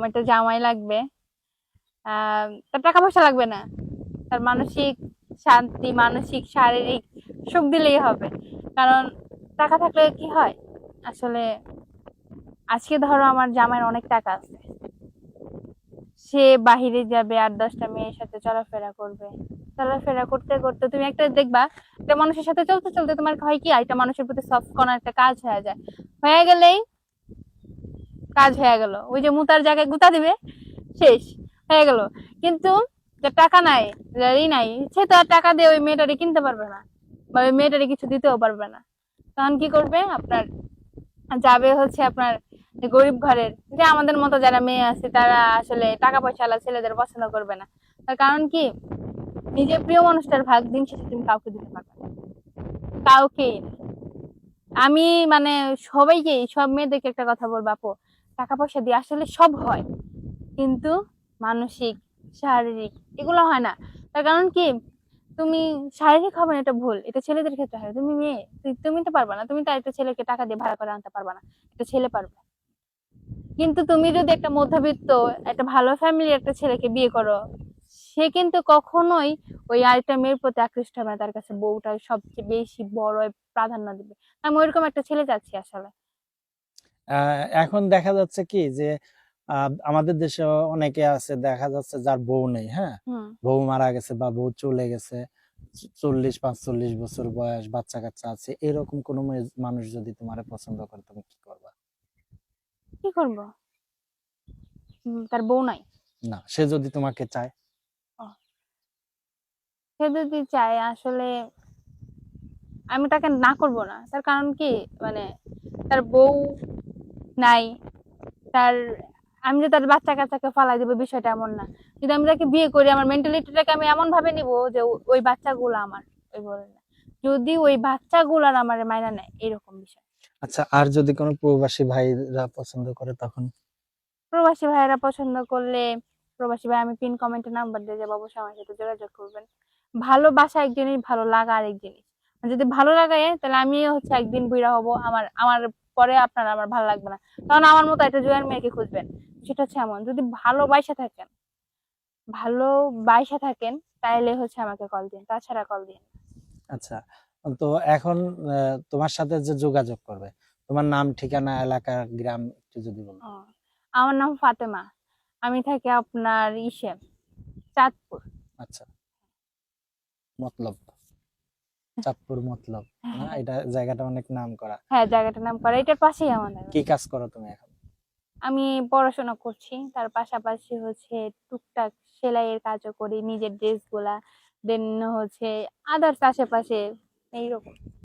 আমার একটা জামাই লাগবে। তার টাকা পয়সা লাগবে না। তার মানসিক শান্তি, মানসিক, শারীরিক সুখ দিলেই হবে। কারণ টাকা থাকলে কি হয়? আসলে আজকে ধরো আমার জামাইয়ের অনেক টাকা আছে। সে বাহিরে যাবে আট দশটা মেয়ের সাথে চলাফেরা করবে। চলাফেরা করতে করতে তুমি একটা দেখবা মানুষের সাথে চলতে চলতে তোমার হয় কি, একটা মানুষের প্রতি সফট করার একটা কাজ হয়ে যায়। হয়ে গেলেই কাজ হয়ে গেল। ওই যে মুতার জায়গায় গুতা দিবে, শেষ, হয়ে গেল। কিন্তু টাকা নাই ই নাই, সে তো আর টাকা দিয়ে ওই মেয়েটারে কিনতে পারবে না, বা ওই মেয়েটারে কিছু দিতেও পারবে না। তখন কি করবে? আপনার যাবে হচ্ছে আপনার গরিব ঘরের, যে আমাদের মতো যারা মেয়ে আছে, তারা আসলে টাকা পয়সা ছেলেদের পছন্দ করবে না। তার কারণ কি? নিজের প্রিয় মানুষটার ভাগ দিন শেষে তুমি কাউকে দিতে পারবে কাউকেই আমি মানে সবাইকে সব মেয়েদেরকে একটা কথা বলব, আপু। টাকা পয়সা দিয়ে আসলে সব হয়। কিন্তু মানসিক, শারীরিক এগুলো হয় না। তার কারণ কি? তুমি শারীরিক হবে না, এটা ভুল। এটা ছেলেদের ক্ষেত্রে হয়। তুমি মেয়ে তুমি তো পারবা না। তুমি তো একটা ছেলেকে টাকা দিয়ে ভাড়া করে আনতে পারবা না। একটা ছেলে পারবে। কিন্তু তুমি যদি একটা মধ্যবিত্ত, একটা ভালো ফ্যামিলির একটা ছেলেকে বিয়ে করো, সে কিন্তু কখনোই ওই আরেকটা মেয়ের প্রতি আকৃষ্ট হবে না। তার কাছে বউটা সবচেয়ে বেশি বড় প্রাধান্য দিবে। আমি ওইরকম একটা ছেলে চাচ্ছি আসলে। এখন দেখা যাচ্ছে কি যে আমাদের দেশে অনেকে আছে দেখা যাচ্ছে যার বউ নেই হ্যাঁ? বউ মারা গেছে বা বউ চলে গেছে চল্লিশ পাঁচচল্লিশ বছর বয়স বাচ্চা কাচ্চা আছে এরকম কোনো মানুষ যদি তোমার পছন্দ করে তুমি কি করবা? কি করব? তার বউ নাই? না সে যদি তোমাকে চায়। সে যদি চায় আসলে আমি তাকে না করব না। তার কারণ কি? মানে তার বউ নাই। তার আমি যে তার বাচ্চা কাচ্চাকে ফালাই দেবো বিষয়টা এমন না। যদি আমি তাকে বিয়ে করি আমার মেন্টালিটিটাকে আমি এমন ভাবে নিব যে ওই বাচ্চাগুলো আমার ওই বলে না। যদি ওই বাচ্চাগুলার আমার মাইনা নেয় এরকম বিষয়। আচ্ছা আর যদি কোনো প্রবাসী ভাইরা পছন্দ করে তখন? প্রবাসী ভাইয়েরা পছন্দ করলে প্রবাসী ভাই আমি পিন কমেন্টে নাম্বার দিয়ে যাব অবশ্যই আমার সাথে যোগাযোগ করবেন। ভালোবাসা এক জিনিস ভালো লাগা আরেক জিনিস। যদি ভালো লাগায় তাহলে আমি হচ্ছে একদিন বুইরা হব আমার আমার পরে আপনার আমার ভালো লাগবে না। তখন আমার মতো একটা জোয়ান মেয়েকে খুঁজবেন সেটা হচ্ছে এমন। যদি ভালোবাসা থাকেন ভালোবাসা থাকেন তাহলে হচ্ছে আমাকে কল দিন। তাছাড়া কল দিন আচ্ছা তো এখন তোমার সাথে যে যোগাযোগ করবে তোমার নাম ঠিকানা এলাকা গ্রাম একটু যদি বলো। আমার নাম ফাতেমা। আমি থাকি আপনার ইসে চাঁদপুর। আচ্ছা। মতলব। চাঁদপুর মতলব। এটা জায়গাটা অনেক নাম করা হ্যাঁ জায়গাটা নাম করা। এটার পাশেই আমাদের। কি কাজ করো তুমি এখন? আমি পড়াশোনা করছি। তার পাশাপাশি হচ্ছে টুকটাক সেলাইয়ের কাজও করি। নিজের ড্রেসগুলা দেন হচ্ছে আদার্স আশেপাশে এইরকম।